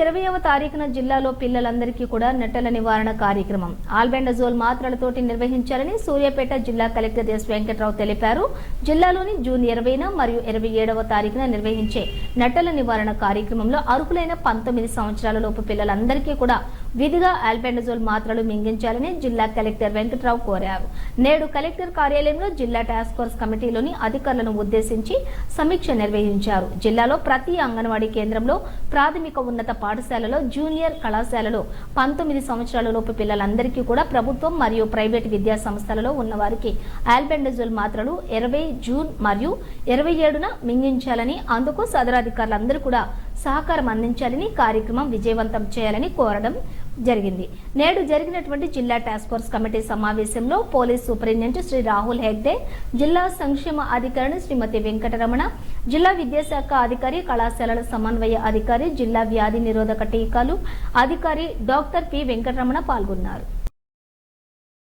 ఇరవైవ తారీఖున జిల్లాలో పిల్లలందరికీ కూడా నెట్టల నివారణ కార్యక్రమం. ఆల్బెండజోల్ మాత్రలతోటి నిర్వహించాలని సూర్యాపేట జిల్లా కలెక్టర్ ఎస్ వెంకట్రావు తెలిపారు. జిల్లాలోని జూన్ ఇరవైన మరియు ఇరవై ఏడవ తారీఖున నిర్వహించే నెట్టల నివారణ కార్యక్రమంలో అర్హులైన పంతొమ్మిది సంవత్సరాల లోపు పిల్లలందరికీ కూడా విధిగా ఆల్బెండజోల్ మాత్రలు మింగించాలని జిల్లా కలెక్టర్ వెంకట్రావు కోరారు. నేడు కలెక్టర్ కార్యాలయంలో జిల్లా టాస్క్ ఫోర్స్ కమిటీలోని అధికారులను ఉద్దేశించి సమీక్ష నిర్వహించారు. జిల్లాలో ప్రతి అంగన్వాడీ కేంద్రంలో ప్రాథమిక ఉన్నత పాఠశాలలో జూనియర్ కళాశాలలో పంతొమ్మిది సంవత్సరాల లోపు పిల్లలందరికీ కూడా ప్రభుత్వం మరియు ప్రైవేట్ విద్యా సంస్థలలో ఉన్నవారికి ఆల్బెండజోల్ మాత్రలు ఇరవై జూన్ మరియు ఇరవై ఏడున మింగించాలని అందుకు సదరాధికారులందరూ కూడా సహకారం అందించాలని కార్యక్రమం విజయవంతం చేయాలని కోరడం జరిగింది. నేడు జరిగినటువంటి జిల్లా టాస్క్ ఫోర్స్ కమిటీ సమావేశంలో పోలీస్ సూపరింటెండెంట్ శ్రీ రాహుల్ హెగ్డే జిల్లా సంక్షేమ అధికారిని శ్రీమతి వెంకటరమణ జిల్లా విద్యాశాఖ అధికారి కళాశాలల సమన్వయ అధికారి జిల్లా వ్యాధి నిరోధక టీకాలు అధికారి డాక్టర్ పి వెంకటరమణ పాల్గొన్నారు.